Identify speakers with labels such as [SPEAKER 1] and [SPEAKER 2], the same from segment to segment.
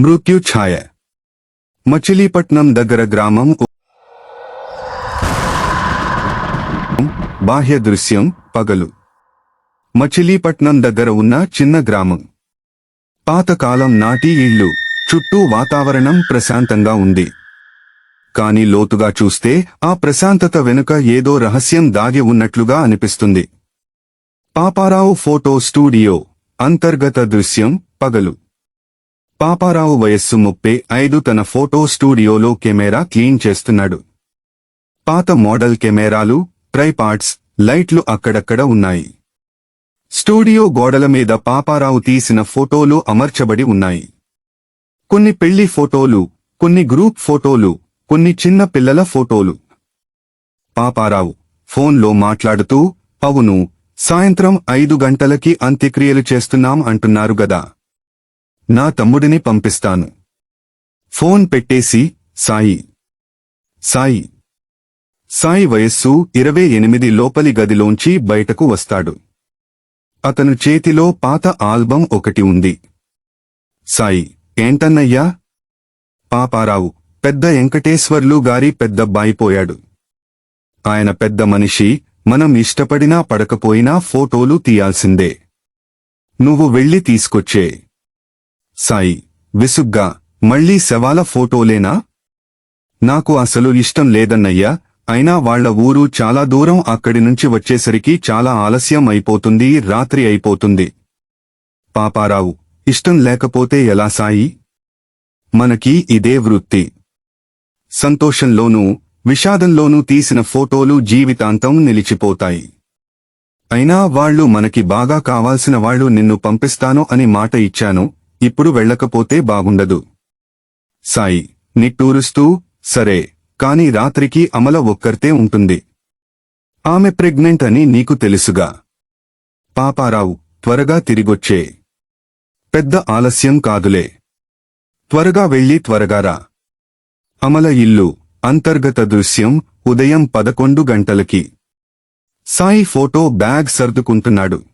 [SPEAKER 1] మృత్యు ఛాయ మచిలీపట్నం దగ్గర గ్రామం. బాహ్య దృశ్యం పగలు. మచిలీపట్నం దగ్గర ఉన్న చిన్న గ్రామం. పాతకాలం నాటి ఇళ్ళు. చుట్టూ వాతావరణం ప్రశాంతంగా ఉంది. కాని లోతుగా చూస్తే ఆ ప్రశాంతత వెనుక ఏదో రహస్యం దాగి ఉన్నట్లుగా అనిపిస్తుంది. Paparao photo studio. అంతర్గత దృశ్యం పగలు. పాపారావు వయస్సు ముప్పై ఐదు తన ఫోటో స్టూడియోలో కెమెరా క్లీన్ చేస్తున్నాడు. పాత మోడల్ కెమెరాలు ట్రైపాడ్స్ లైట్లు అక్కడక్కడ ఉన్నాయి. స్టూడియో గోడల మీద పాపారావు తీసిన ఫోటోలు అమర్చబడి ఉన్నాయి. కొన్ని పెళ్ళి ఫోటోలు కొన్ని గ్రూప్ ఫోటోలు కొన్ని చిన్న పిల్లల ఫోటోలు. పాపారావు ఫోన్లో మాట్లాడుతూ అవును సాయంత్రం ఐదు గంటలకి అంత్యక్రియలు చేస్తున్నాం అంటున్నారు గదా. నా తమ్ముడిని పంపిస్తాను. ఫోన్ పెట్టేసి సాయి. సాయి. సాయి వయస్సు ఇరవై ఎనిమిది లోపలి గదిలోంచి బయటకు వస్తాడు. అతను చేతిలో పాత ఆల్బం ఒకటి ఉంది. సాయి ఏంటన్నయ్యా? పాపారావు పెద్ద వెంకటేశ్వర్లు గారి పెద్దబ్బాయిపోయాడు ఆయన పెద్ద మనిషి మనం ఇష్టపడినా పడకపోయినా ఫోటోలు తీయాల్సిందే. నువ్వు వెళ్ళి తీసుకొచ్చే. సాయి విసుగ్గా మళ్ళీ శవాల ఫోటోలేనా? నాకు అసలు ఇష్టం లేదన్నయ్యా అయినా వాళ్ళ ఊరు చాలా దూరం అక్కడి నుంచి వచ్చేసరికి చాలా ఆలస్యం అయిపోతుంది రాత్రి అయిపోతుంది. పాపారావు ఇష్టం లేకపోతే ఎలా సాయి? మనకి ఇదే వృత్తి. సంతోషంలోనూ విషాదంలోనూ తీసిన ఫోటోలు జీవితాంతం నిలిచిపోతాయి. అయినా వాళ్ళు మనకి బాగా కావాల్సిన వాళ్ళు నిన్ను పంపిస్తాను అని మాట ఇచ్చాను ఇప్పుడు వెళ్ళకపోతే బాగుండదు. సాయి నిట్టూరుస్తూ సరే కాని రాత్రికి అమల ఒక్కర్తే ఉంటుంది. ఆమె ప్రెగ్నెంట్ అని నీకు తెలుసుగా. పాపారావు త్వరగా తిరిగొచ్చే. పెద్ద ఆలస్యం కాదులే. త్వరగా వెళ్ళి త్వరగా రా. అమల ఇల్లు అంతర్గత దృశ్యం ఉదయం పదకొండు గంటలకి. సాయి ఫోటో బ్యాగ్ సర్దుకుంటున్నాడు.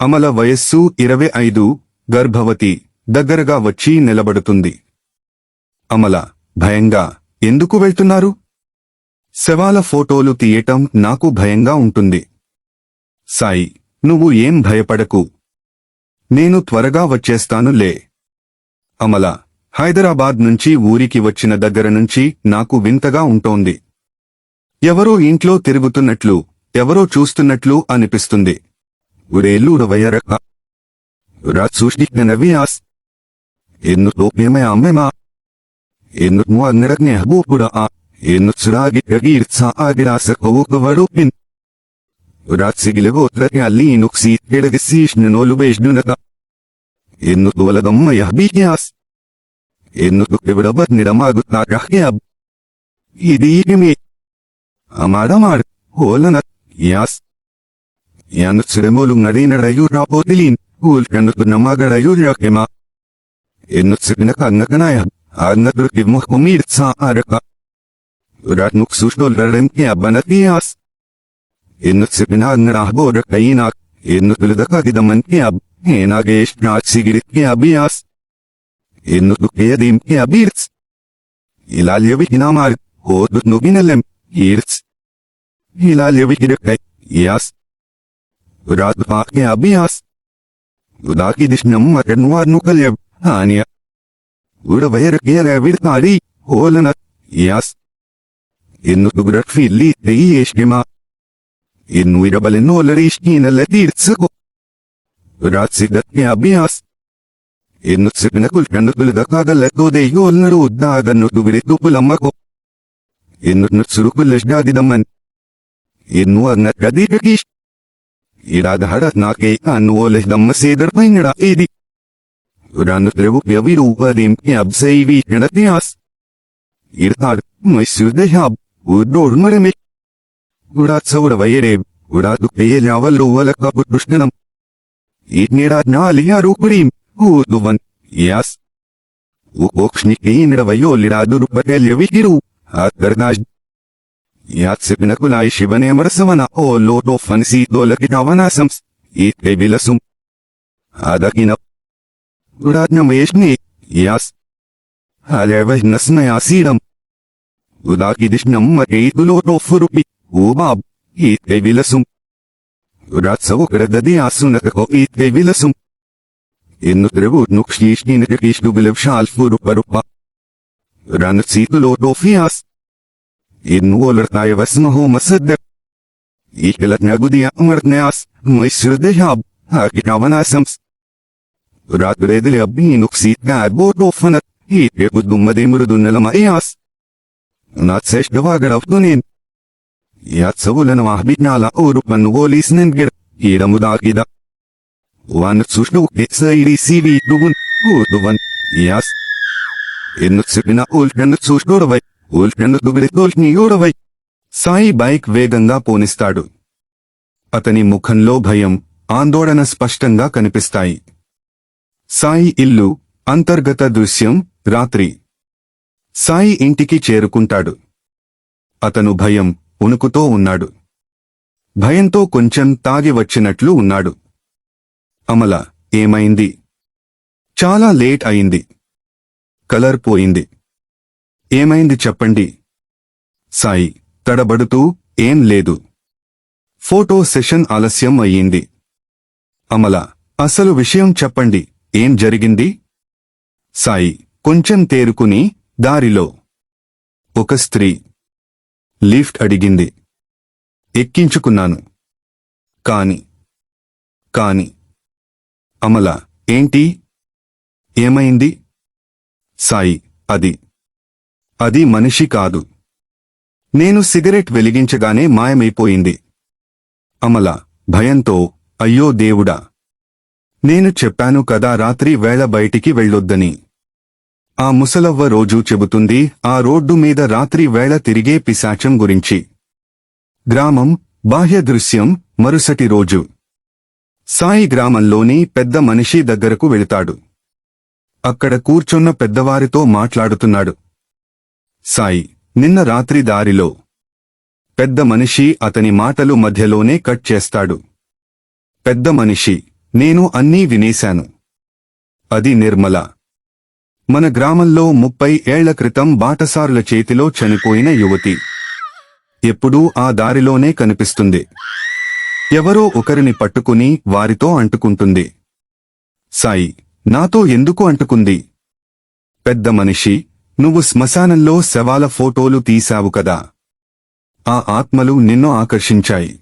[SPEAKER 1] అమల వయస్సు ఇరవై ఐదు గర్భవతి దగ్గరగా వచ్చి నిలబడుతుంది. అమల భయంగా ఎందుకు వెళ్తున్నారు? శవాల ఫోటోలు తీయటం నాకు భయంగా ఉంటుంది. సాయి నువ్వు ఏం భయపడకు. నేను త్వరగా వచ్చేస్తానులే అమల హైదరాబాద్ నుంచి ఊరికి వచ్చిన దగ్గర నుంచి నాకు వింతగా ఉంటోంది. ఎవరో ఇంట్లో తిరుగుతున్నట్లు ఎవరో చూస్తున్నట్లు అనిపిస్తుంది. Ratsušnik ne navijas. Ennut lopime ammema. Ennut muanneratne hbupura'a. Ennut sragi ergirtsa agirasa kovukavarupin. Ratsigle votrake allinuksi kergissishnen olubejnunaka. Ennut waladamma yahbikiyas. Ennut kevrabatne ramagutna kahkiyab. Idikimi. Amaramar, holanat, yas. Yanut sremolum narina rayur rapotilin. Hulugan at banamaga rayuyak ima. Inut si pinakanakanaya, anadot ibmo kumid sa araka. Urat nuksusdol e e rarim kaya banatiyas. Inut si e pinakanarahbodak kayinak, inut uladakadidaman kaya, hinagesh prat sigirit kaya biyas. Inut dukiyadim kaya birts. Ilalyavik inamar, hodut nubinalim, irts. Ilalyavik idakkay, yas. Urat bak kaya biyas. يناقض نمرا ونقلب ثانية وغير غير بالتالي هو لنا ياس إن تقدر في اللي تعيش كما إن ويربل إنه لريشكين التي تسكو رات سيدت يا بياس إن تسكنا كل كان كل دقاقة لكو دي يول أمكو دمن ఎడాగహడనాకేకాన్వోలెహ్దమ్మసేదర్పైంగడ ఏది రణద్రవ్యవిరూపదిం అబ్సైవి గణత్యాస్ ఇర్తాడ్ మైసుదయాబ్ ఉడ్డోడ్మరమి గుడాత్సౌడవయరేబ్ గుడాదుపేయలవల్లువలకపుష్ణనం ఈడ్నిడాజ్ఞాలియారూపుడీం ఊదువన్ యాస్ ఉపోక్ష్ణికేంద్రవయోలిడాదురుపకల్యవిగిరు ఆకర్నాజ్ఞ Yatsip nakulay shibane marasamana o loto fansi dolakitawanasams, it pebilasum. Adakinap. Ratnameshni, yas. Halevajnasnayasiram. Udakidishnam mateit loto furupi, ubab, it pebilasum. Ratsavukradadi asunakako it pebilasum. Innu trevutnuk shishkinakakishtu bilevshal furuparupa. Ranacit loto fias. ಇನ್ವೋಲರ್ತಾಯವಸ್ಮಹೋ ಮಸದ್ದ ಈ ಕೆಲಜ್ಞಾಗುದಿಯ ಅಮರ್ನ್ಯಾಸ್ ಮೈಸೂರ್ದೆಹಾಬ್ ಹಾಕಿಟವನ ಸಂಸ್ ರಾತ್ರೆದಲ್ಲಿ ಅಬ್ಬಿ ನುಕ್ಸಿದ್ದ ಬೋಟೋಫನ ಈ ಪೇಗುದ್ದುಮ್ಮದೆ ಮೃದು ನೆಲಮಯಾಸ್ ನಾತ್ಸೆಷ್ಟವಾಗಡವ್ದುನೇನ್ ಯಾತ್ಸವುಲನ ವಾಹ್ಬಿಜ್ಞಾಲ ಔರುಪನ್ನು ಓಲೀಸ್ ನೆನ್ಗಿಡ ಈಡಮುದಾಗಿದ ವಾನ ಸುಷ್ಟು Sairi C V ಡುಗುನ್ ಊದುವನ್ as ಎನ್ನು ಸಿಪಿನ ಉಲ್ಟನ್ನು ಸುಷ್ಟುರವೈ Sai bike వేగంగా పోనిస్తాడు. అతని ముఖంలో భయం ఆందోళన స్పష్టంగా కనిపిస్తాయి. సాయి ఇల్లు అంతర్గత దృశ్యం రాత్రి. సాయి ఇంటికి చేరుకుంటాడు. అతను భయం ఉణుకుతో ఉన్నాడు. భయంతో కొంచెం తాగి వచ్చినట్లు ఉన్నాడు. అమల ఏమైంది? చాలా లేట్ అయింది. కలర్ పోయింది. ఏమైంది చెప్పండి. సాయి తడబడుతూ ఏం లేదు. ఫోటో సెషన్ ఆలస్యం అయ్యింది. అమల అసలు విషయం చెప్పండి ఏం జరిగింది? సాయి కొంచెం తేరుకుని దారిలో. ఒక స్త్రీ. లిఫ్ట్ అడిగింది. ఎక్కించుకున్నాను. కాని కాని. అమల ఏంటి? ఏమైంది? సాయి అది. అది మనిషి కాదు. నేను సిగరెట్ వెలిగించగానే మాయమైపోయింది. అమల భయంతో అయ్యో దేవుడా. నేను చెప్పాను కదా రాత్రి వేళ బయటికి వెళ్ళొద్దని. ఆ ముసలవ్వ రోజూ చెబుతుంది ఆ రోడ్డు మీద రాత్రి వేళ తిరిగే పిశాచం గురించి. గ్రామం బాహ్య దృశ్యం మరుసటి రోజు. సాయి గ్రామంలోని పెద్ద మనిషి దగ్గరకు వెళతాడు. అక్కడ కూర్చున్న పెద్దవారితో మాట్లాడుతున్నాడు. సాయి నిన్న రాత్రి దారిలో. పెద్ద మనిషి అతని మాటలు మధ్యలోనే కట్ చేస్తాడు. పెద్ద మనిషి నేను అన్నీ వినేశాను. అది నిర్మల. మన గ్రామంలో ముప్పై ఏళ్ళ క్రితం బాటసారుల చేతిలో చనిపోయిన యువతి. ఎప్పుడూ ఆ దారిలోనే కనిపిస్తుంది. ఎవరో ఒకరిని పట్టుకుని వారితో అంటుకుంటుంది. సాయి నాతో ఎందుకు అంటుకుంది? పెద్ద మనిషి నువ్వు శ్మశానంలో శవాల ఫోటోలు తీశావు కదా. ఆ ఆత్మలు నిన్ను ఆకర్షించాయి.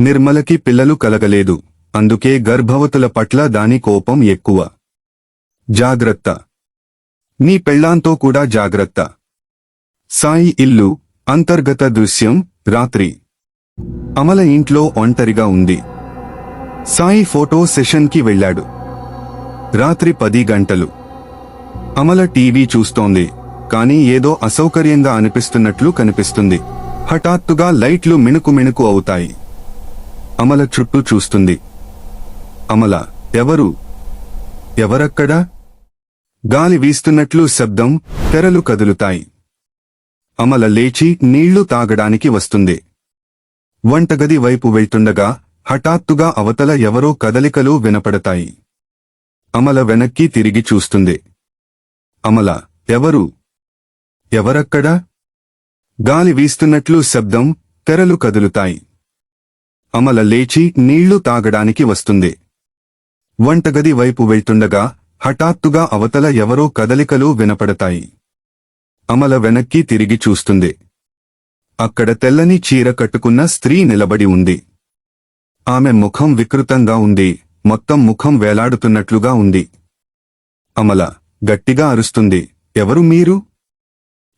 [SPEAKER 1] నిర్మలకి పిల్లలు కలగలేదు. అందుకే గర్భవతుల పట్ల దాని కోపం ఎక్కువ. జాగ్రత్త. నీ పెళ్ళాంతో కూడా జాగ్రత్త. సాయి ఇల్లు అంతర్గత దృశ్యం రాత్రి. అమల ఇంట్లో ఒంటరిగా ఉంది. సాయి ఫోటో సెషన్కి వెళ్ళాడు. రాత్రి పది గంటలు. అమల టీవీ చూస్తోంది. కానీ ఏదో అసౌకర్యంగా అనిపిస్తున్నట్లు కనిపిస్తుంది. హఠాత్తుగా లైట్లు మిణుకు మిణుకు అవుతాయి. అమల చుట్టూ చూస్తుంది. అమల ఎవరు? ఎవరక్కడా? గాలి వీస్తున్నట్లు శబ్దం తెరలు కదులుతాయి. అమల లేచి నీళ్ళు తాగడానికి వస్తుంది. వంటగది వైపు వెళ్తుండగా హఠాత్తుగా అవతల ఎవరో కదలికలు వినపడతాయి. అమల వెనక్కి తిరిగి చూస్తుంది. అమల. ఎవరు? ఎవరక్కడా? గాలి వీస్తున్నట్లు శబ్దం తెరలు కదులుతాయి. అమల లేచి నీళ్ళు తాగడానికి వస్తుంది. వంటగది వైపు వెళ్తుండగా హఠాత్తుగా అవతల ఎవరో కదలికలు వినపడతాయి. అమల వెనక్కి తిరిగి చూస్తుంది. అక్కడ తెల్లని చీర కట్టుకున్న స్త్రీ నిలబడి ఉంది. ఆమె ముఖం వికృతంగా ఉంది. మొత్తం ముఖం వేలాడుతున్నట్లుగా ఉంది. అమల గట్టిగా అరుస్తుంది. ఎవరు మీరు?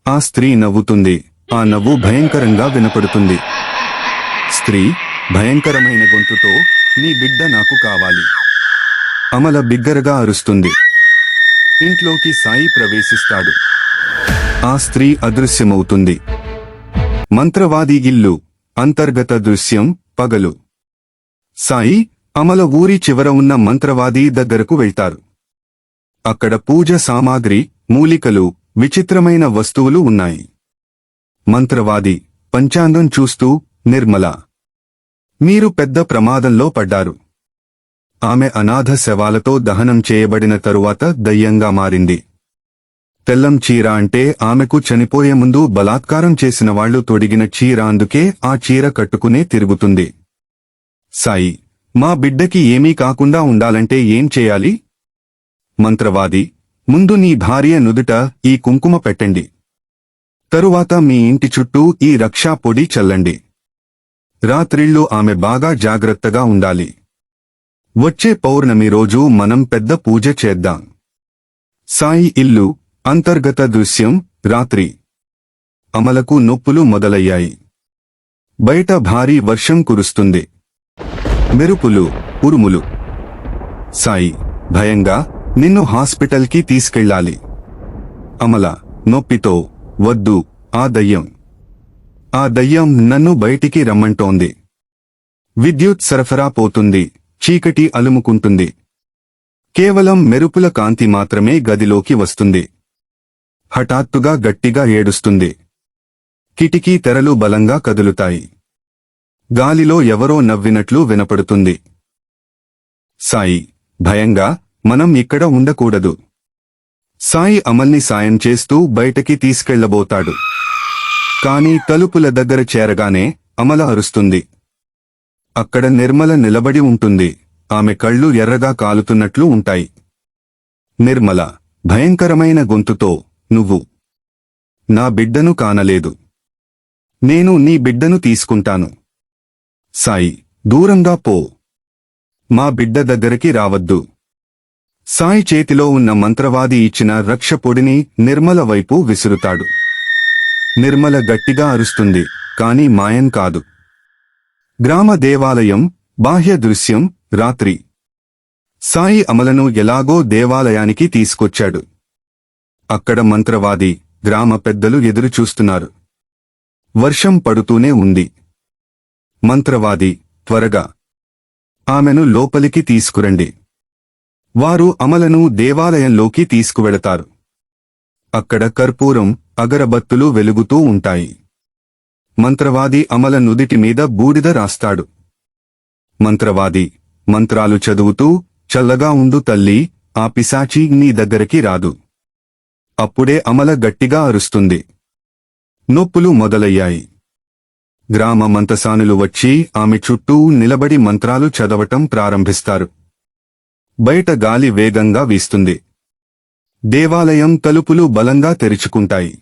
[SPEAKER 1] ఆ స్త్రీ నవ్వుతుంది. ఆ నవ్వు భయంకరంగా వినపడుతుంది. స్త్రీ భయంకరమైన గొంతుతో నీ బిడ్డ నాకు కావాలి. అమల బిగ్గరగా అరుస్తుంది. ఇంట్లోకి సాయి ప్రవేశిస్తాడు. ఆ స్త్రీ అదృశ్యమవుతుంది. మంత్రవాది ఇల్లు అంతర్గత దృశ్యం పగలు. సాయి అమల ఊరి చివర ఉన్న మంత్రవాది దగ్గరకు వెళ్తారు. అక్కడ పూజ సామాగ్రి మూలికలు విచిత్రమైన వస్తువులు ఉన్నాయి. మంత్రవాది పంచాంగం చూస్తూ నిర్మల మీరు పెద్ద ప్రమాదంలో పడ్డారు. ఆమె అనాథ శవాలతో దహనం చేయబడిన తరువాత దయ్యంగా మారింది. తెల్లం చీర అంటే ఆమెకు చనిపోయే ముందు బలాత్కారం చేసిన వాళ్ళు తొడిగిన చీర అందుకే ఆ చీర కట్టుకునే తిరుగుతుంది. సాయి మా బిడ్డకి ఏమీ కాకుండా ఉండాలంటే ఏం చేయాలి? మంత్రవాది ముందు నీ భార్య నుదుట ఈ కుంకుమ పెట్టండి. తరువాత మీ ఇంటి చుట్టూ ఈ రక్షా పొడి చల్లండి. రాత్రిళ్ళు ఆమె బాగా జాగ్రత్తగా ఉండాలి. వచ్చే పౌర్ణమి రోజు మనం పెద్ద పూజ చేద్దాం. సాయి ఇల్లు అంతర్గత దృశ్యం రాత్రి. అమలకు నొప్పులు మొదలయ్యాయి. బయట భారీ వర్షం కురుస్తుంది. మెరుపులు ఉరుములు. సాయి భయంగా నిన్ను హాస్పిటల్కి తీసుకెళ్ళాలి. అమల నొప్పితో వద్దు ఆ దయ్యం. ఆ దయ్యం నన్ను బయటికి రమ్మంటోంది. విద్యుత్ సరఫరా పోతుంది చీకటి అలుముకుంటుంది. కేవలం మెరుపుల కాంతి మాత్రమే గదిలోకి వస్తుంది. హఠాత్తుగా గట్టిగా ఏడుస్తుంది. కిటికీ తెరలు బలంగా కదులుతాయి. గాలిలో ఎవరో నవ్వినట్లు వినపడుతుంది. సాయి భయంగా మనం ఇక్కడ ఉండకూడదు. సాయి అమల్ని సాయం చేస్తూ బయటకి తీసుకెళ్ళబోతాడు కాని తలుపుల దగ్గర చేరగానే అమల అరుస్తుంది. అక్కడ నిర్మల నిలబడి ఉంటుంది. ఆమె కళ్ళు ఎర్రగా కాలుతున్నట్లు ఉంటాయి. నిర్మల భయంకరమైన గొంతుతో నువ్వు నా బిడ్డను కానలేదు. నేను నీ బిడ్డను తీసుకుంటాను. సాయి దూరంగా పో. మా బిడ్డ దగ్గరికి రావద్దు. సాయి చేతిలో ఉన్న మంత్రవాది ఇచ్చిన రక్ష పొడిని నిర్మల వైపు విసురుతాడు. నిర్మల గట్టిగా అరుస్తుంది కాని మాయం కాదు. గ్రామ దేవాలయం బాహ్య దృశ్యం రాత్రి. సాయి అమలను ఎలాగో దేవాలయానికి తీసుకొచ్చాడు. అక్కడ మంత్రవాది గ్రామ పెద్దలు ఎదురుచూస్తున్నారు. వర్షం పడుతూనే ఉంది. మంత్రవాది త్వరగా. ఆమెను లోపలికి తీసుకురండి. వారు అమలను దేవాలయంలోకి తీసుకువెడతారు అక్కడ కర్పూరం అగరబత్తులు వెలుగుతూ ఉంటాయి. మంత్రవాది అమల నుదిటి మీద బూడిద రాస్తాడు. మంత్రవాది మంత్రాలు చదువుతూ చల్లగా ఉండు తల్లి ఆ పిశాచి నీ దగ్గరికి రాదు. అప్పుడే అమల గట్టిగా అరుస్తుంది. నొప్పులు మొదలయ్యాయి. గ్రామ మంతసానులు వచ్చి ఆమె చుట్టూ నిలబడి మంత్రాలు చదవటం ప్రారంభిస్తారు. బయట గాలి వేగంగా వీస్తుంది. దేవాలయం తలుపులు బలంగా తెరుచుకుంటాయి.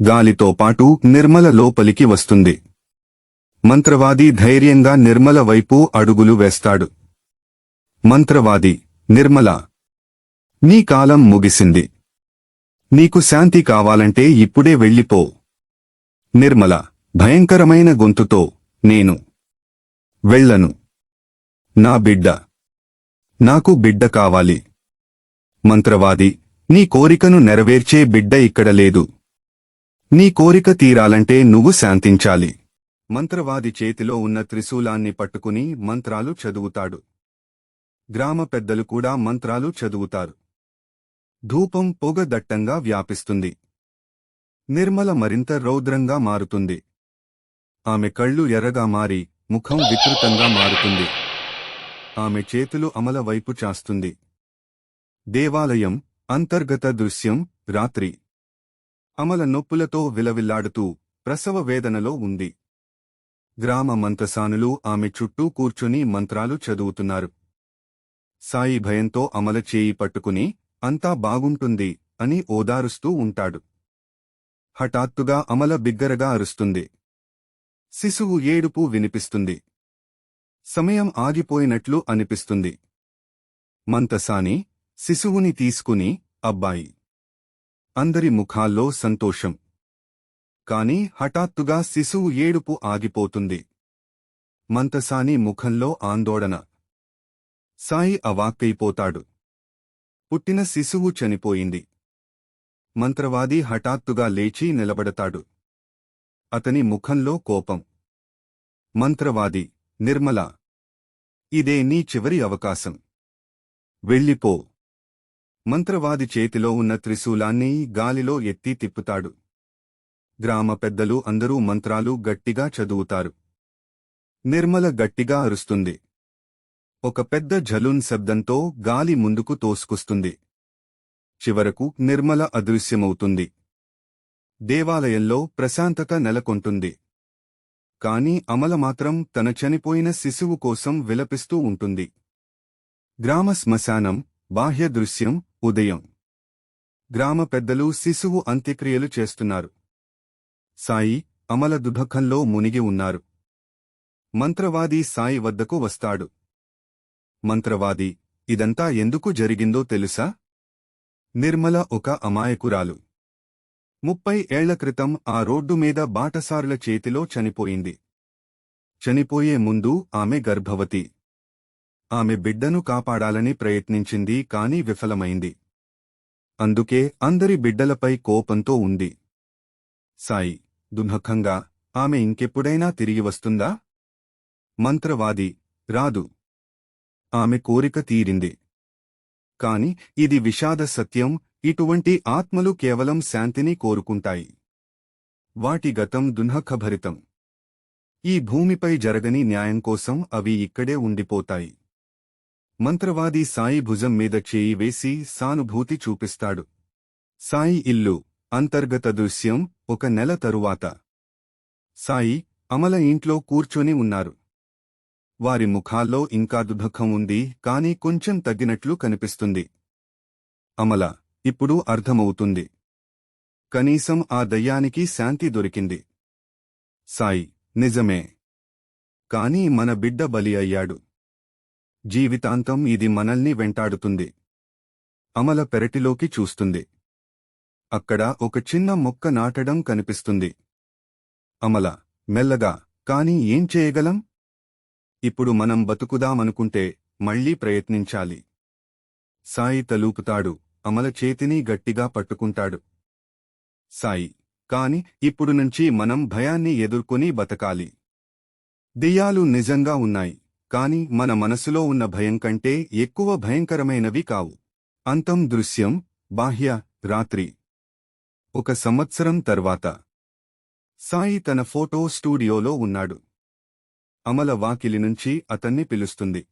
[SPEAKER 1] గాలితో పాటు నిర్మల లోపలికి వస్తుంది. మంత్రవాది ధైర్యంగా నిర్మల వైపు అడుగులు వేస్తాడు. మంత్రవాది నిర్మల! నీ కాలం ముగిసింది. నీకు శాంతి కావాలంటే ఇప్పుడే వెళ్ళిపో. నిర్మల! భయంకరమైన గొంతుతో నేను! వెళ్ళను. నా బిడ్డ! నాకు బిడ్డ కావాలి. మంత్రవాది నీ కోరికను నెరవేర్చే బిడ్డ ఇక్కడ లేదు. నీ కోరిక తీరాలంటే నువ్వు శాంతించాలి. మంత్రవాది చేతిలో ఉన్న త్రిశూలాన్ని పట్టుకుని మంత్రాలు చదువుతాడు. గ్రామ పెద్దలు కూడా మంత్రాలు చదువుతారు. ధూపం పొగ దట్టంగా వ్యాపిస్తుంది. నిర్మల మరింత రౌద్రంగా మారుతుంది. ఆమె కళ్ళు ఎర్రగా మారి ముఖం వికృతంగా మారుతుంది. ఆమె చేతులు అమల వైపు చాస్తుంది. దేవాలయం అంతర్గత దృశ్యం రాత్రి. అమల నొప్పులతో విలవిల్లాడుతూ ప్రసవ వేదనలో ఉంది. గ్రామ మంత్రసానులు ఆమె చుట్టూ కూర్చుని మంత్రాలు చదువుతున్నారు. సాయి భయంతో అమల చేయి పట్టుకుని అంతా బాగుంటుంది అని ఓదారుస్తూ ఉంటాడు. హఠాత్తుగా అమల బిగ్గరగా అరుస్తుంది. శిశువు ఏడుపు వినిపిస్తుంది. సమయం ఆగిపోయినట్లు అనిపిస్తుంది. మంతసాని శిశువుని తీసుకుని అబ్బాయి. అందరి ముఖాల్లో సంతోషం. కాని హఠాత్తుగా శిశువు ఏడుపు ఆగిపోతుంది. మంతసాని ముఖంలో ఆందోళన. సాయి అవాక్కైపోతాడు. పుట్టిన శిశువు చనిపోయింది. మంత్రవాది హఠాత్తుగా లేచి నిలబడతాడు. అతని ముఖంలో కోపం. మంత్రవాది నిర్మల. ఇదే నీ చివరి అవకాశం. వెళ్ళిపో. మంత్రవాది చేతిలో ఉన్న త్రిశూలాన్ని గాలిలో ఎత్తి తిప్పుతాడు. గ్రామ పెద్దలు అందరూ మంత్రాలు గట్టిగా చదువుతారు. నిర్మల గట్టిగా అరుస్తుంది. ఒక పెద్ద జలూన్ శబ్దంతో గాలి ముందుకు తోసుకొస్తుంది. చివరకు నిర్మల అదృశ్యమవుతుంది. దేవాలయంలో ప్రశాంతత నెలకొంటుంది. కాని అమల మాత్రం తన చనిపోయిన శిశువు కోసం విలపిస్తూ ఉంటుంది. గ్రామ శ్మశానం బాహ్య దృశ్యం ఉదయం. గ్రామ పెద్దలు శిశువు అంత్యక్రియలు చేస్తున్నారు. సాయి అమల దుఃఖంలో మునిగి ఉన్నారు. మంత్రవాది సాయి వద్దకు వస్తాడు. మంత్రవాది ఇదంతా ఎందుకు జరిగిందో తెలుసా? నిర్మల ఒక అమాయకురాలు. ముప్పై ఏళ్ళ క్రితం ఆ రోడ్డు మీద బాటసారుల చేతిలో చనిపోయింది. చనిపోయే ముందు ఆమె గర్భవతి. ఆమె బిడ్డను కాపాడాలని ప్రయత్నించింది కాని విఫలమైంది. అందుకే అందరి బిడ్డలపై కోపంతో ఉంది. సాయి దుఃఖంగా ఆమె ఇంకెప్పుడైనా తిరిగి వస్తుందా? మంత్రవాది రాదు. ఆమె కోరిక తీరింది. కాని ఇది విషాద సత్యం ఇటువంటి ఆత్మలు కేవలం శాంతిని కోరుకుంటాయి. వాటి గతం దున్హఖభరితం ఈ భూమిపై జరగని న్యాయం కోసం అవి ఇక్కడే ఉండిపోతాయి. మంత్రవాది సాయి భుజం మీద చేయి వేసి సానుభూతి చూపిస్తాడు. సాయి ఇల్లు అంతర్గత దృశ్యం ఒక నెల తరువాత. సాయి అమల ఇంట్లో కూర్చొని ఉన్నారు. వారి ముఖాల్లో ఇంకా దుఃఖం ఉంది కాని కొంచెం తగ్గినట్లు కనిపిస్తుంది. అమల ఇప్పుడు అర్థమవుతుంది. కనీసం ఆ దయ్యానికి శాంతి దొరికింది. సాయి నిజమే. కాని మన బిడ్డ బలి అయ్యాడు. జీవితాంతం ఇది మనల్ని వెంటాడుతుంది. అమల పెరటిలోకి చూస్తుంది. అక్కడ ఒక చిన్న మొక్క నాటడం కనిపిస్తుంది. అమల మెల్లగా కాని ఏం చేయగలం? ఇప్పుడు మనం బతుకుదామనుకుంటే మళ్ళీ ప్రయత్నించాలి. సాయి తలూపుతాడు. అమల చేతిని గట్టిగా పట్టుకుంటాడు. సాయి కాని ఇప్పుడు నుంచి మనం భయాన్ని ఎదుర్కొని బతకాలి. దెయ్యాలు నిజంగా ఉన్నాయి కాని మన మనసులో ఉన్న భయం కంటే ఎక్కువ భయంకరమైనవి కావు. అంతం దృశ్యం బాహ్య రాత్రి. ఒక సంవత్సరం తర్వాత. సాయి తన ఫోటో స్టూడియోలో ఉన్నాడు. అమల వాకిలి నుంచి అతన్ని పిలుస్తుంది.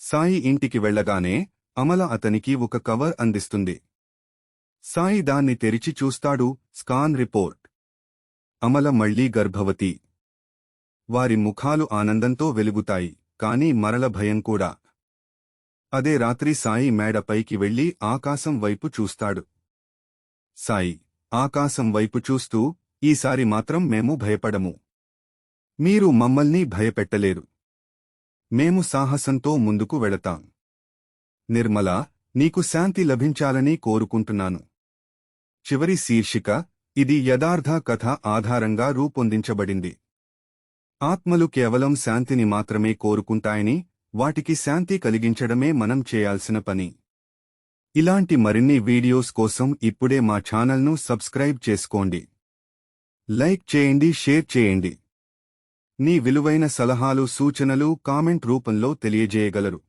[SPEAKER 1] సాయి ఇంటికి వెళ్ళగానే అమల అతనికి ఒక కవర్ అందిస్తుంది. సాయి దాన్ని తెరిచి చూస్తాడు స్కాన్ రిపోర్ట్. అమల మళ్ళీ గర్భవతి. వారి ముఖాలు ఆనందంతో వెలుగుతాయి కాని మరల భయం కూడా. అదే రాత్రి సాయి మేడపైకి వెళ్ళి ఆకాశం వైపు చూస్తాడు. సాయి ఆకాశం వైపు చూస్తూ ఈసారి మాత్రం మేము భయపడము. మీరు మమ్మల్ని భయపెట్టలేరు. మేము సాహసంతో ముందుకు వెళతాం. నిర్మల నీకు శాంతి లభించాలని కోరుకుంటున్నాను. చివరి శీర్షిక ఇది యథార్థ కథ ఆధారంగా రూపొందించబడింది. ఆత్మలు కేవలం శాంతిని మాత్రమే కోరుకుంటాయని వాటికి శాంతి కలిగించడమే మనం చేయాల్సిన పని. ఇలాంటి మరిన్ని వీడియోస్ కోసం ఇప్పుడే మా ఛానల్ను సబ్స్క్రైబ్ చేసుకోండి. లైక్ చేయండి షేర్ చేయండి. నీ విలువైన సలహాలు సూచనలు కామెంట్ రూపంలో తెలియజేయగలరు.